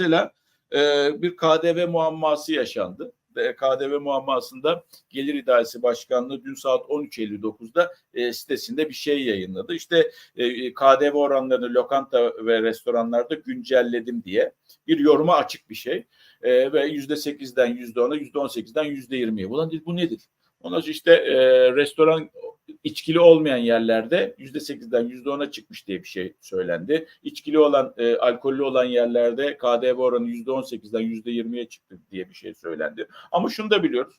mesela e, bir KDV muamması yaşandı. KDV muammasında Gelir İdaresi Başkanlığı dün saat 13.59'da e, sitesinde bir şey yayınladı. İşte e, KDV oranlarını lokanta ve restoranlarda güncelledim diye bir yoruma açık bir şey. E, ve %8'den %10'a, %18'den %20'ye. Ulan bu nedir? Ondan sonra işte e, restoran içkili olmayan yerlerde yüzde sekizden yüzde ona çıkmış diye bir şey söylendi. İçkili olan, e, alkollü olan yerlerde KDV oranı yüzde on sekizden yüzde yirmiye çıktı diye bir şey söylendi. Ama şunu da biliyoruz.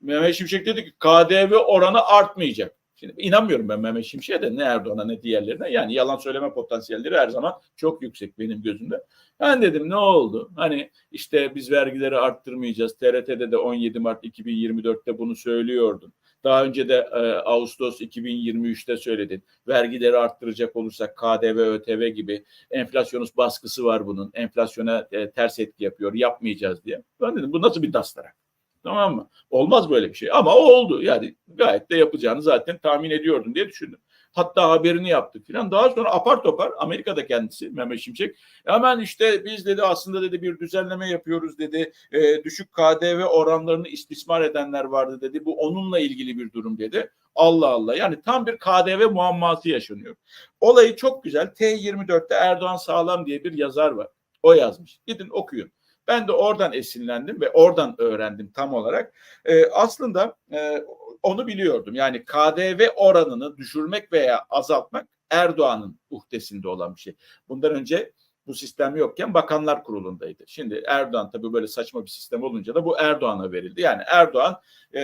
Mehmet Şimşek dedi ki KDV oranı artmayacak. Şimdi inanmıyorum ben Mehmet Şimşek'e de ne Erdoğan'a ne diğerlerine. Yani yalan söyleme potansiyelleri her zaman çok yüksek benim gözümde. Ben dedim ne oldu? Hani işte biz vergileri arttırmayacağız. TRT'de de 17 Mart 2024'te bunu söylüyordun. Daha önce de e, Ağustos 2023'te söyledin. Vergileri arttıracak olursak KDV, ÖTV gibi enflasyonist baskısı var bunun. Enflasyona e, ters etki yapıyor. Yapmayacağız diye. Ben dedim bu nasıl bir dastarak? Tamam mı? Olmaz böyle bir şey. Ama o oldu. Yani gayet de yapacağını zaten tahmin ediyordum diye düşündüm. Hatta haberini yaptık filan. Daha sonra apar topar Amerika'da kendisi Mehmet Şimşek hemen işte biz dedi aslında dedi bir düzenleme yapıyoruz dedi. E, düşük KDV oranlarını istismar edenler vardı dedi. Bu onunla ilgili bir durum dedi. Allah Allah. Yani tam bir KDV muamması yaşanıyor. Olayı çok güzel. T24'te Erdoğan Sağlam diye bir yazar var. O yazmış. Gidin okuyun. Ben de oradan esinlendim ve oradan öğrendim tam olarak. E, aslında e, onu biliyordum. Yani KDV oranını düşürmek veya azaltmak Erdoğan'ın uhdesinde olan bir şey. Bundan önce bu sistem yokken bakanlar kurulundaydı. Şimdi Erdoğan tabii böyle saçma bir sistem olunca da bu Erdoğan'a verildi. Yani Erdoğan e,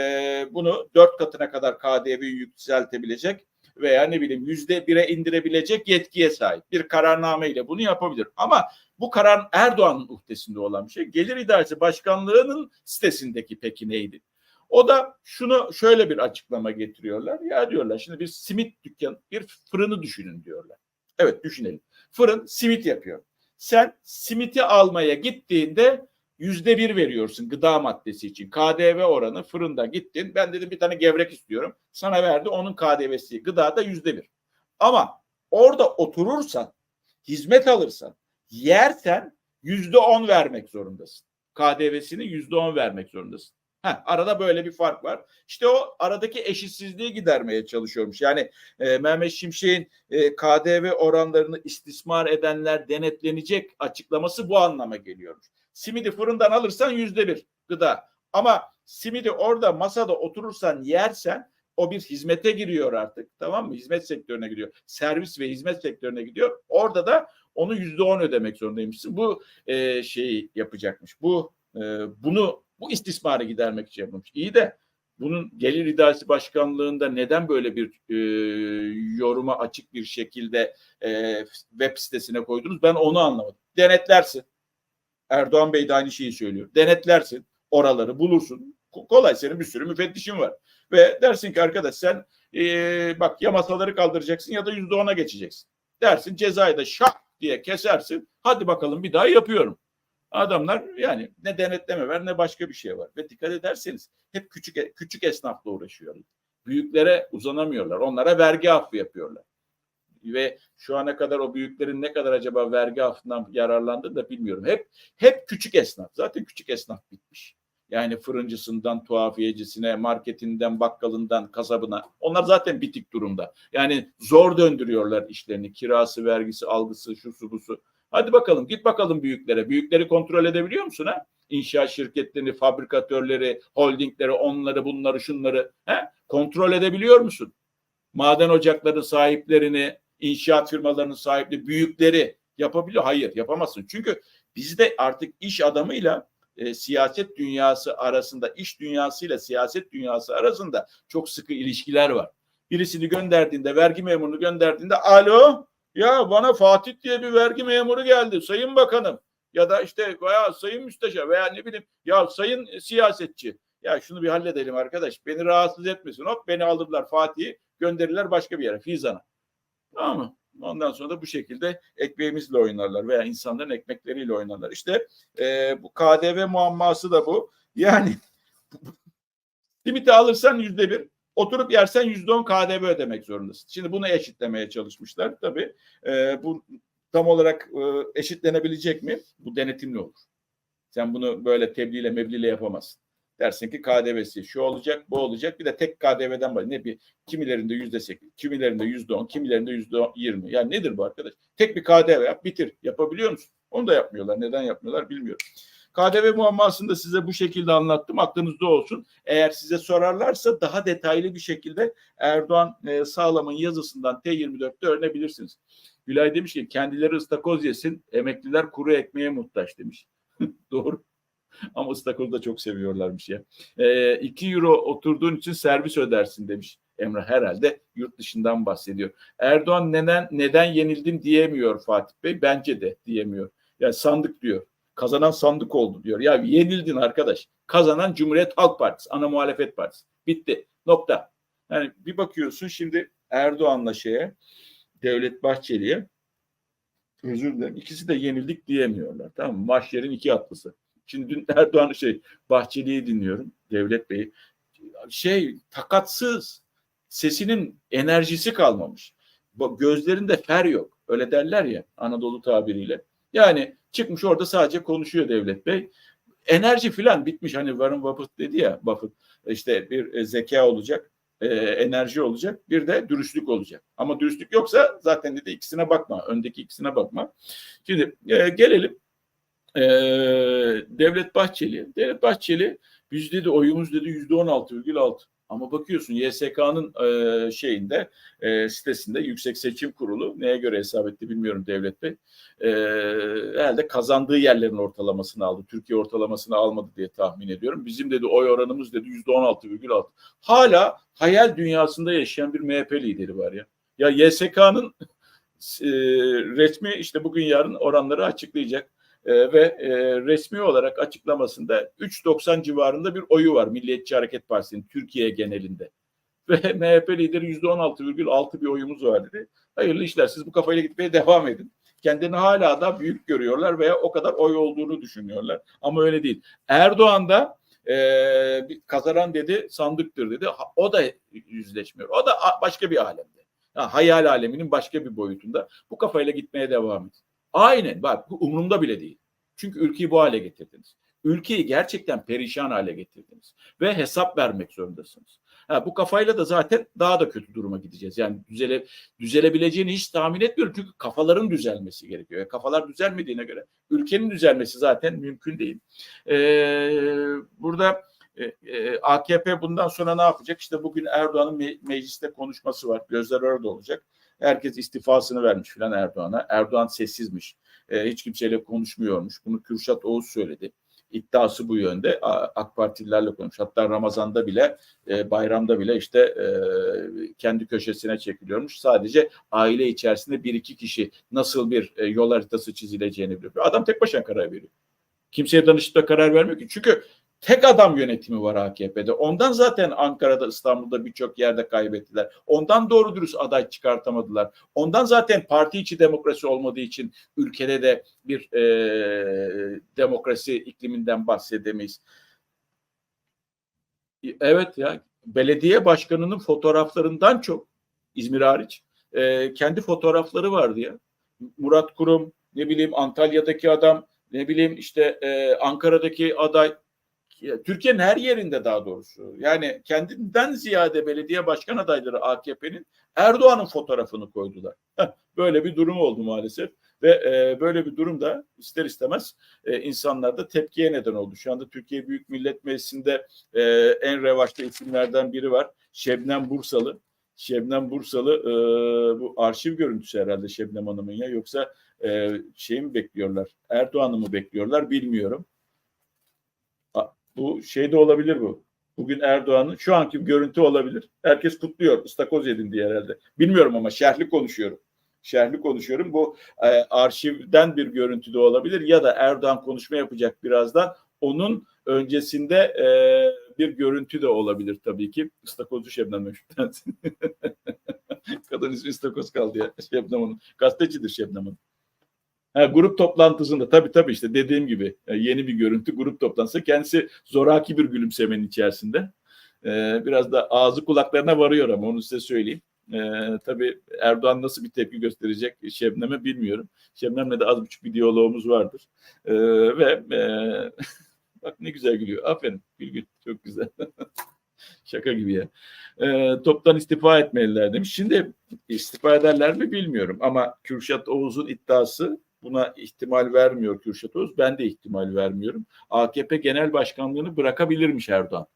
bunu dört katına kadar KDV'yi yükseltebilecek veya ne bileyim yüzde bire indirebilecek yetkiye sahip bir kararname ile bunu yapabilir. Ama bu karar Erdoğan'ın uhdesinde olan bir şey. Gelir İdaresi Başkanlığı'nın sitesindeki peki neydi? O da şunu şöyle bir açıklama getiriyorlar. Ya diyorlar şimdi bir simit dükkan, bir fırını düşünün diyorlar. Evet düşünelim. Fırın simit yapıyor. Sen simiti almaya gittiğinde yüzde bir veriyorsun gıda maddesi için. KDV oranı fırında gittin. Ben dedim bir tane gevrek istiyorum. Sana verdi onun KDV'si gıdada yüzde bir. Ama orada oturursan, hizmet alırsan, yersen yüzde on vermek zorundasın. KDV'sini yüzde on vermek zorundasın. Heh, arada böyle bir fark var. İşte o aradaki eşitsizliği gidermeye çalışıyormuş. Yani e, Mehmet Şimşek'in e, KDV oranlarını istismar edenler denetlenecek açıklaması bu anlama geliyormuş. Simidi fırından alırsan yüzde bir gıda. Ama simidi orada masada oturursan yersen o bir hizmete giriyor artık tamam mı? Hizmet sektörüne gidiyor. Servis ve hizmet sektörüne gidiyor. Orada da onu yüzde on ödemek zorundaymışsın. Bu e, şeyi yapacakmış. Bu e, bunu bu istismarı gidermek için yapılmış. İyi de bunun gelir idaresi başkanlığında neden böyle bir e, yoruma açık bir şekilde e, web sitesine koydunuz? Ben onu anlamadım. Denetlersin. Erdoğan Bey de aynı şeyi söylüyor. Denetlersin. Oraları bulursun. Kolay senin bir sürü müfettişin var. Ve dersin ki arkadaş sen e, bak ya masaları kaldıracaksın ya da yüzde ona geçeceksin. Dersin cezayı da şak diye kesersin. Hadi bakalım bir daha yapıyorum. Adamlar yani ne denetleme var ne başka bir şey var. Ve dikkat ederseniz hep küçük küçük esnafla uğraşıyorlar. Büyüklere uzanamıyorlar. Onlara vergi affı yapıyorlar. Ve şu ana kadar o büyüklerin ne kadar acaba vergi affından yararlandı da bilmiyorum. Hep hep küçük esnaf. Zaten küçük esnaf bitmiş. Yani fırıncısından tuhafiyecisine, marketinden, bakkalından, kasabına. Onlar zaten bitik durumda. Yani zor döndürüyorlar işlerini. Kirası, vergisi, algısı, şusu busu. Hadi bakalım git bakalım büyüklere. Büyükleri kontrol edebiliyor musun ha? İnşaat şirketlerini, fabrikatörleri, holdingleri, onları, bunları, şunları he? kontrol edebiliyor musun? Maden ocakları sahiplerini, inşaat firmalarının sahipleri, büyükleri yapabiliyor. Hayır yapamazsın. Çünkü bizde artık iş adamıyla e, siyaset dünyası arasında, iş dünyasıyla siyaset dünyası arasında çok sıkı ilişkiler var. Birisini gönderdiğinde, vergi memurunu gönderdiğinde alo ya bana Fatih diye bir vergi memuru geldi sayın bakanım ya da işte veya sayın müsteşar veya ne bileyim ya sayın siyasetçi ya şunu bir halledelim arkadaş beni rahatsız etmesin hop beni alırlar Fatih'i gönderirler başka bir yere Fizan'a tamam mı? Ondan sonra da bu şekilde ekmeğimizle oynarlar veya insanların ekmekleriyle oynarlar. İşte e, bu KDV muamması da bu. Yani limiti alırsan yüzde bir, Oturup yersen yüzde on KDV ödemek zorundasın. Şimdi bunu eşitlemeye çalışmışlar. Tabii e, bu tam olarak e, eşitlenebilecek mi? Bu denetimli olur. Sen bunu böyle tebliğle mebliğle yapamazsın. Dersin ki KDV'si şu olacak, bu olacak. Bir de tek KDV'den var. Ne bir kimilerinde yüzde sekiz, kimilerinde yüzde on, kimilerinde yüzde yirmi. Yani nedir bu arkadaş? Tek bir KDV yap, bitir. Yapabiliyor musun? Onu da yapmıyorlar. Neden yapmıyorlar bilmiyorum. KDV muammasını da size bu şekilde anlattım. Aklınızda olsun. Eğer size sorarlarsa daha detaylı bir şekilde Erdoğan e, Sağlam'ın yazısından T24'te öğrenebilirsiniz. Gülay demiş ki kendileri ıstakoz yesin, emekliler kuru ekmeğe muhtaç demiş. Doğru. Ama ıstakozu da çok seviyorlarmış ya. 2 e, euro oturduğun için servis ödersin demiş. Emrah herhalde yurt dışından bahsediyor. Erdoğan neden neden yenildim diyemiyor Fatih Bey. Bence de diyemiyor. Yani sandık diyor. Kazanan sandık oldu diyor. Ya yenildin arkadaş. Kazanan Cumhuriyet Halk Partisi, ana muhalefet partisi. Bitti. Nokta. Yani bir bakıyorsun şimdi Erdoğan'la şeye, Devlet Bahçeli'ye özür dilerim. İkisi de yenildik diyemiyorlar. Tamam mı? Mahşerin iki atlısı. Şimdi dün Erdoğan şey Bahçeli'yi dinliyorum. Devlet Bey şey takatsız sesinin enerjisi kalmamış. Gözlerinde fer yok. Öyle derler ya Anadolu tabiriyle. Yani çıkmış orada sadece konuşuyor Devlet Bey. Enerji filan bitmiş. Hani Warren Buffett dedi ya Buffett işte bir zeka olacak, e, enerji olacak, bir de dürüstlük olacak. Ama dürüstlük yoksa zaten dedi ikisine bakma. Öndeki ikisine bakma. Şimdi e, gelelim e, Devlet Bahçeli. Devlet Bahçeli biz dedi oyumuz dedi yüzde on altı virgül altı. Ama bakıyorsun YSK'nın e, şeyinde e, sitesinde Yüksek Seçim Kurulu neye göre hesap etti bilmiyorum Devlet Bey. E, herhalde kazandığı yerlerin ortalamasını aldı. Türkiye ortalamasını almadı diye tahmin ediyorum. Bizim dedi oy oranımız dedi yüzde on altı virgül altı. Hala hayal dünyasında yaşayan bir MHP lideri var ya. Ya YSK'nın e, resmi işte bugün yarın oranları açıklayacak e, ve e, resmi olarak açıklamasında 3.90 civarında bir oyu var Milliyetçi Hareket Partisi'nin Türkiye genelinde. Ve MHP lideri %16,6 bir oyumuz var dedi. Hayırlı işler siz bu kafayla gitmeye devam edin. Kendini hala da büyük görüyorlar veya o kadar oy olduğunu düşünüyorlar. Ama öyle değil. Erdoğan da e, kazanan dedi sandıktır dedi. O da yüzleşmiyor. O da başka bir alemde. Ha, hayal aleminin başka bir boyutunda. Bu kafayla gitmeye devam edin. Aynen bak bu umurumda bile değil. Çünkü ülkeyi bu hale getirdiniz. Ülkeyi gerçekten perişan hale getirdiniz. Ve hesap vermek zorundasınız. Ha, bu kafayla da zaten daha da kötü duruma gideceğiz. Yani düzele, düzelebileceğini hiç tahmin etmiyorum. Çünkü kafaların düzelmesi gerekiyor. Yani kafalar düzelmediğine göre ülkenin düzelmesi zaten mümkün değil. Ee, burada e, e, AKP bundan sonra ne yapacak? İşte bugün Erdoğan'ın me- mecliste konuşması var. Gözler orada olacak. Herkes istifasını vermiş filan Erdoğan'a. Erdoğan sessizmiş. E, hiç kimseyle konuşmuyormuş. Bunu Kürşat Oğuz söyledi. İddiası bu yönde. AK Partililerle konuş. Hatta Ramazan'da bile, e, bayramda bile işte e, kendi köşesine çekiliyormuş. Sadece aile içerisinde bir iki kişi nasıl bir e, yol haritası çizileceğini biliyor. Adam tek başına karar veriyor. Kimseye danışıp da karar vermiyor ki. Çünkü tek adam yönetimi var AKP'de. Ondan zaten Ankara'da, İstanbul'da birçok yerde kaybettiler. Ondan doğru dürüst aday çıkartamadılar. Ondan zaten parti içi demokrasi olmadığı için ülkede de bir e, demokrasi ikliminden bahsedemeyiz. Evet ya belediye başkanının fotoğraflarından çok İzmir hariç e, kendi fotoğrafları vardı ya. Murat Kurum, ne bileyim Antalya'daki adam, ne bileyim işte e, Ankara'daki aday Türkiye'nin her yerinde daha doğrusu yani kendinden ziyade belediye başkan adayları AKP'nin Erdoğan'ın fotoğrafını koydular. böyle bir durum oldu maalesef ve e, böyle bir durum da ister istemez e, insanlarda tepkiye neden oldu. Şu anda Türkiye Büyük Millet Meclisi'nde e, en revaçta isimlerden biri var. Şebnem Bursalı. Şebnem Bursalı e, bu arşiv görüntüsü herhalde Şebnem Hanım'ın ya yoksa e, şey mi bekliyorlar Erdoğan'ı mı bekliyorlar bilmiyorum. Bu şey de olabilir bu. Bugün Erdoğan'ın şu anki görüntü olabilir. Herkes kutluyor. Istakoz yedin diye herhalde. Bilmiyorum ama şerhli konuşuyorum. Şerhli konuşuyorum. Bu e, arşivden bir görüntü de olabilir ya da Erdoğan konuşma yapacak birazdan. Onun öncesinde e, bir görüntü de olabilir tabii ki. Istakozcu Şebnem Meşhur'dan. Kadın ismi Istakoz kaldı ya Şebnem Hanım. Gazetecidir Şebnem Hanım. Ha, grup toplantısında tabii tabii işte dediğim gibi e, yeni bir görüntü grup toplantısı. Kendisi zoraki bir gülümsemenin içerisinde. Ee, biraz da ağzı kulaklarına varıyor ama onu size söyleyeyim. E, tabii Erdoğan nasıl bir tepki gösterecek Şebnem'e bilmiyorum. Şebnem'le de az buçuk bir diyalogumuz vardır. E, ve e, bak ne güzel gülüyor. Aferin Gülgün çok güzel. Şaka gibi ya. E, toptan istifa etmeliler demiş. Şimdi istifa ederler mi bilmiyorum ama Kürşat Oğuz'un iddiası buna ihtimal vermiyor Kürşat Oğuz. Ben de ihtimal vermiyorum. AKP Genel Başkanlığını bırakabilirmiş Erdoğan.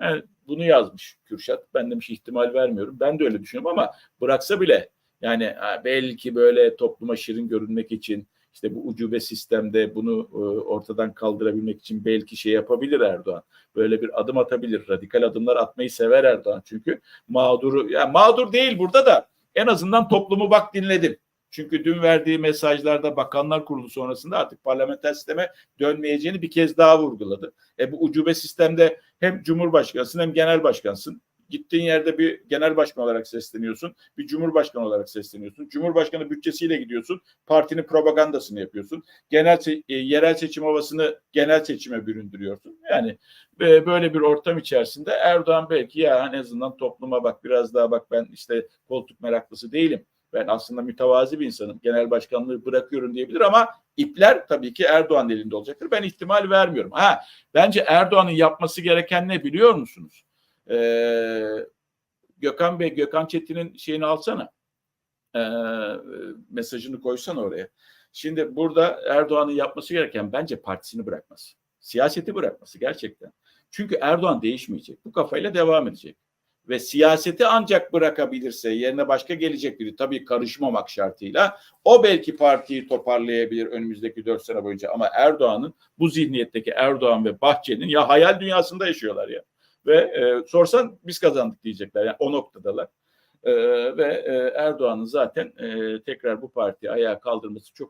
Yani bunu yazmış Kürşat. Ben demiş ihtimal vermiyorum. Ben de öyle düşünüyorum ama bıraksa bile yani belki böyle topluma şirin görünmek için işte bu ucube sistemde bunu e, ortadan kaldırabilmek için belki şey yapabilir Erdoğan. Böyle bir adım atabilir. Radikal adımlar atmayı sever Erdoğan çünkü mağduru yani mağdur değil burada da en azından toplumu bak dinledim. Çünkü dün verdiği mesajlarda Bakanlar Kurulu sonrasında artık parlamenter sisteme dönmeyeceğini bir kez daha vurguladı. E bu ucube sistemde hem Cumhurbaşkanısın hem genel başkansın. Gittiğin yerde bir genel başkan olarak sesleniyorsun, bir cumhurbaşkanı olarak sesleniyorsun. Cumhurbaşkanı bütçesiyle gidiyorsun, partinin propagandasını yapıyorsun. Genel e, yerel seçim havasını genel seçime büründürüyorsun. Yani e, böyle bir ortam içerisinde Erdoğan belki ya en azından topluma bak biraz daha bak ben işte koltuk meraklısı değilim. Ben aslında mütevazi bir insanım. Genel başkanlığı bırakıyorum diyebilir ama ipler tabii ki Erdoğan elinde olacaktır. Ben ihtimal vermiyorum. Ha bence Erdoğan'ın yapması gereken ne biliyor musunuz? Ee, Gökhan Bey, Gökhan Çetin'in şeyini alsana. Ee, mesajını koysana oraya. Şimdi burada Erdoğan'ın yapması gereken bence partisini bırakması. Siyaseti bırakması gerçekten. Çünkü Erdoğan değişmeyecek. Bu kafayla devam edecek. Ve siyaseti ancak bırakabilirse yerine başka gelecek biri tabii karışmamak şartıyla o belki partiyi toparlayabilir önümüzdeki dört sene boyunca. Ama Erdoğan'ın bu zihniyetteki Erdoğan ve Bahçeli'nin ya hayal dünyasında yaşıyorlar ya. Ve e, sorsan biz kazandık diyecekler. Yani o noktadalar. E, ve e, Erdoğan'ın zaten e, tekrar bu partiyi ayağa kaldırması çok